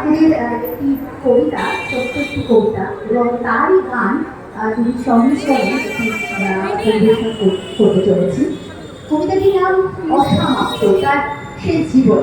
ঠাকুরের একটি কবিতা ছোট্ট একটি কবিতা, এবং তারই গান তিনি সংমিশ্রণে করতে চলেছি কবিতাটির নাম অসমাপ্ত, তার সে জীবন।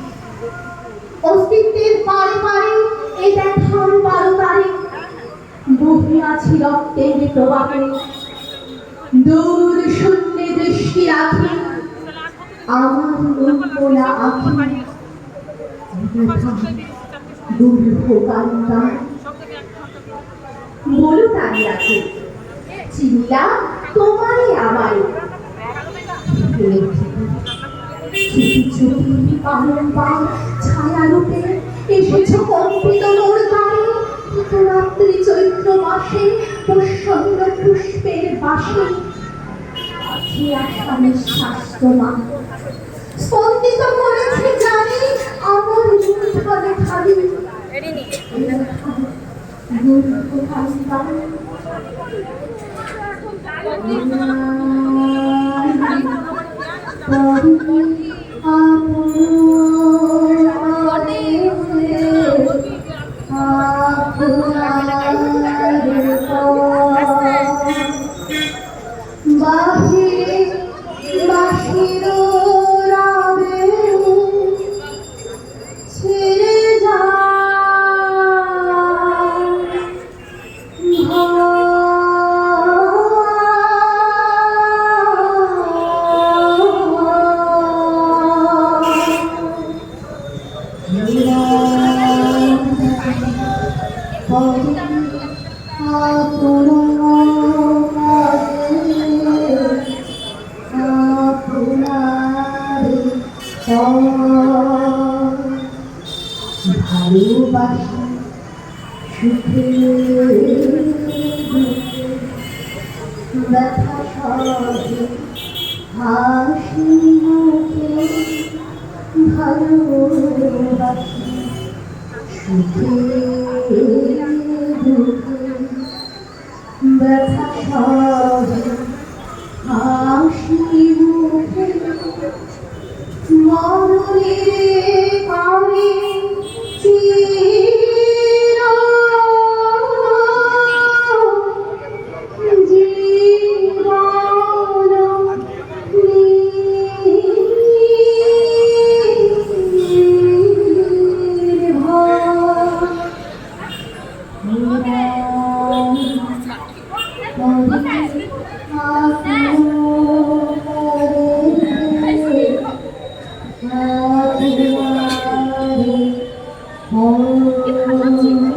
এই দেখার বারো তারে বহিয়াছি রক্তের প্রবাহে দূর শূন্যে দৃষ্টি রাখি। আমার উন্মোলা আখি। দুর্ভোগান্তা। বলো তাই আছে চিনিলা, তোমারই আমারই চুপি চুপি পালম্বার ছায়া রূপে এসেছ কম্পিত প্রসন্ন পুষ্পের বাসে। আছে নিঃশ্বাস তোমার স্পন্দিত করেছে জানি আমার মূর্ধনে খালি। বাহিরে ভালোবাসা সুখে ব্যথা সহে হাসি মুখে ভালোবাসি সুখে দুঃখে ব্যথা হাসি Oh,